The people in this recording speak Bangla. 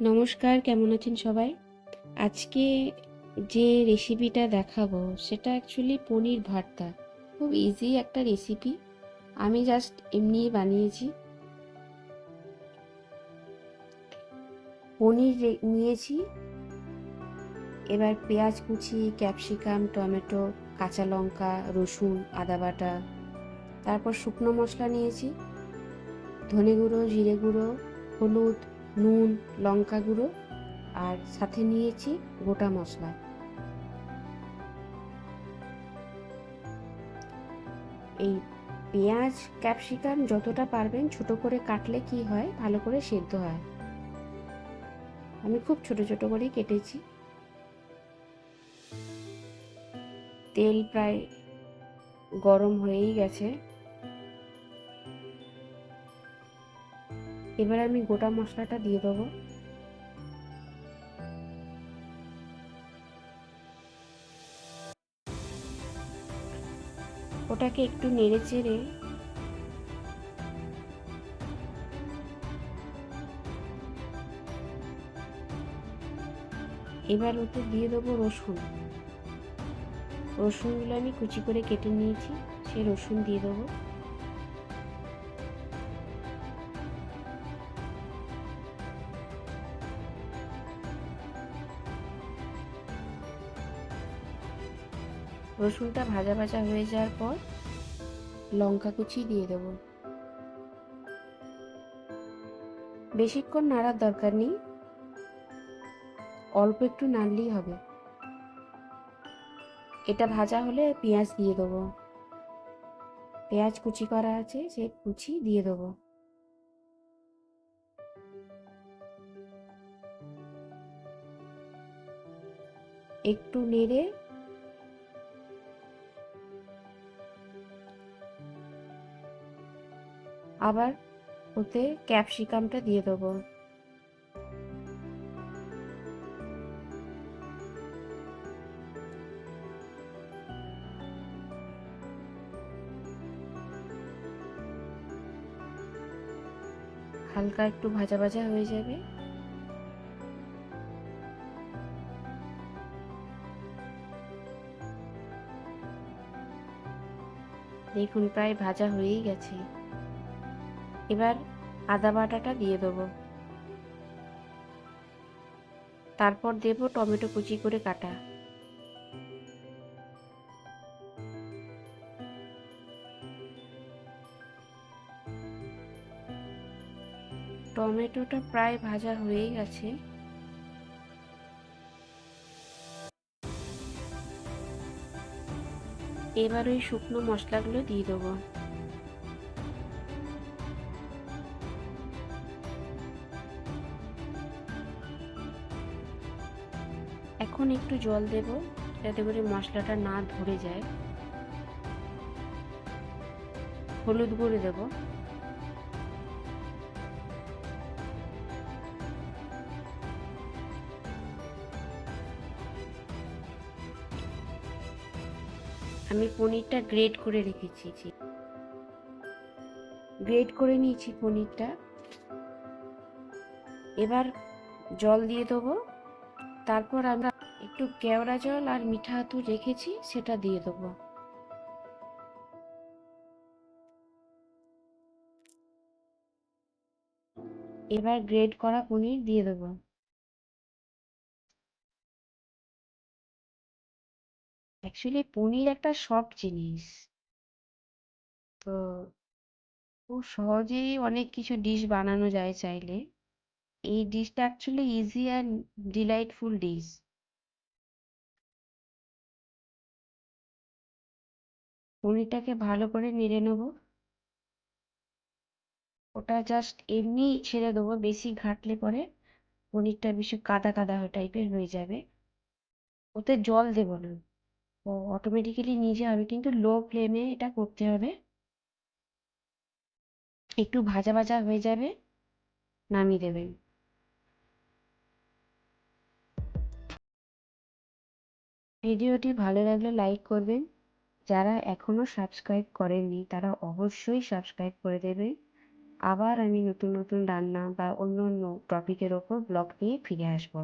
নমস্কার, কেমন আছেন সবাই? আজকে যে রেসিপিটা দেখাবো, সেটা অ্যাকচুয়ালি পনির ভর্তা। খুব ইজি একটা রেসিপি আমি জাস্ট এমনি বানিয়েছি। পনির নিয়েছি। এবার পেঁয়াজ কুচি, ক্যাপসিকাম, টমেটো, কাঁচা লঙ্কা, রসুন, আদা বাটা। তারপর শুকনো মশলা নিয়েছি। ধনে গুঁড়ো, জিরে গুঁড়ো, হলুদ নুন, লঙ্কা গুঁড়ো আর সাথে নিয়েছি গোটা মশলা। এই পেঁয়াজ, ক্যাপসিকাম যতটা পারবেন ছোট করে কাটলে কি হয়? ভালো করে সেদ্ধ হয়। আমি খুব ছোট ছোট করেই কেটেছি। তেল প্রায় গরম হয়েই গেছে। এবার আমি গোটা মশলাটা দিয়ে দেবো। ওটাকে একটু নেড়ে চেড়ে এবার ওতে দিয়ে দেবো রসুন। রসুনগুলো আমি কুচি করে কেটে নিয়েছি, সেই রসুন দিয়ে দেবো। রসুনটা ভাজা ভাজা হয়ে যাওয়ার পর লঙ্কা কুচি দিয়ে দেবো। বেশিক্ষণ নাড়ার দরকার নেই। অল্প একটু নাড়লেই হবে। এটা ভাজা হলে পেঁয়াজ দিয়ে দেবো। পেঁয়াজ কুচি করা আছে সেই কুচি দিয়ে দেবো। একটু নেড়ে আবার ওতে ক্যাপসিকামটা দিয়ে দেবো। হালকা একটু ভাজা ভাজা হয়ে যাবে। দেখুন, প্রায় ভাজা হয়েই গেছে। এবার আদা বাটাটা দিয়ে দেবো। তারপর দেব টমেটো কুচি করে কাটা। টমেটোটা প্রায় ভাজা হয়েই গেছে। এবার ওই শুকনো মশলাগুলো দিয়ে দেবো। এখন একটু জল দেব, যাতে করে মশলাটা না ধরে যায়। হলুদ গুঁড়ো দেব। আমি পনিরটা গ্রেট করে রেখেছি গ্রেট করে নিয়েছি পনিরটা। এবার জল দিয়ে দেবো। তারপর আমরা একটু কেওড়া জল আর মিঠা আতু রেখেছি, সেটা দিয়ে দেবো। এবার গ্রেড করা পনির দিয়ে দেবো। অ্যাকচুয়ালি পনির একটা সফট জিনিস। তো খুব সহজেই অনেক কিছু ডিশ বানানো যায় চাইলে। এই ডিশটা actually easy and delightful dish পনিরটাকে ভালো করে নেড়ে নেব। ওটা জাস্ট এমনি ছেড়ে দেবো, বেশি ঘাটলে পরে পনিরটা বেশি কাদা কাদা টাইপের হয়ে যাবে। ওতে জল দেব না। ও অটোমেটিক্যালি নিজে হবে, কিন্তু লো ফ্লেমে এটা করতে হবে। একটু ভাজা ভাজা হয়ে যাবে, নামিয়ে দেবেন। ভিডিওটি ভালো লাগলে লাইক করবেন। যারা এখনও সাবস্ক্রাইব করেননি, তারা অবশ্যই সাবস্ক্রাইব করে দেবেন। আবার আমি নতুন নতুন রান্না বা অন্য অন্য টপিকের ওপর ব্লগ নিয়ে ফিরে আসব।